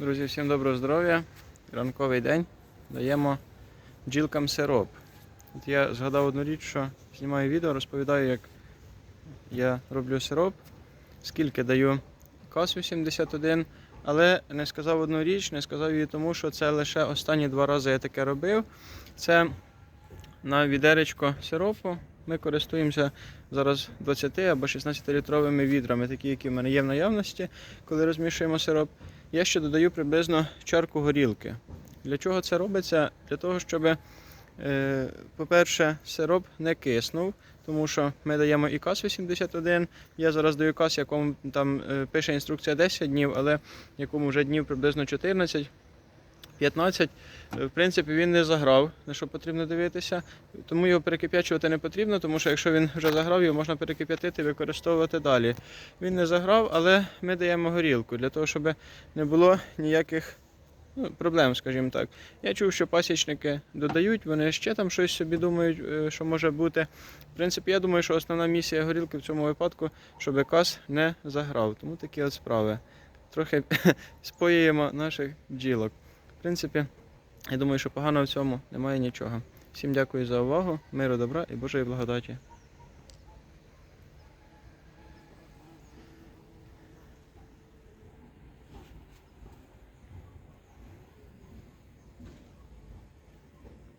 Друзі, всім доброго здоров'я. Ранковий день. Даємо бджілкам сироп. От я згадав одну річ, що знімаю відео, розповідаю, як я роблю сироп, скільки даю кас 81, але не сказав одну річ, не сказав її тому, що це лише останні два рази я таке робив. Це на відеречко сиропу. Ми користуємося зараз 20 або 16 літровими відрами, такі, які в мене є в наявності, коли розмішуємо сироп. Я ще додаю приблизно чарку горілки. Для чого це робиться? Для того, щоб, е, по-перше, сироп не киснув, тому що ми даємо і кас 81. Я зараз даю кас, якому там е, пише інструкція 10 днів, але якому вже днів приблизно 14. 15, Е, в принципі, він не заграв, на що потрібно дивитися, тому його перекип'ячувати не потрібно, тому що якщо він вже заграв, його можна перекип'ятити і використовувати далі. Він не заграв, але ми даємо горілку для того, щоб не було ніяких ну, проблем, скажімо так. Я чув, що пасічники додають, вони ще там щось собі думають, е, що може бути. В принципі, я думаю, що основна місія горілки в цьому випадку, щоб кас не заграв. Тому такі от справи. Трохи споюємо наших бджілок. Принципі, я думаю, що погано в цьому немає нічого. Всім дякую за увагу, миру, добра і Божої благодаті.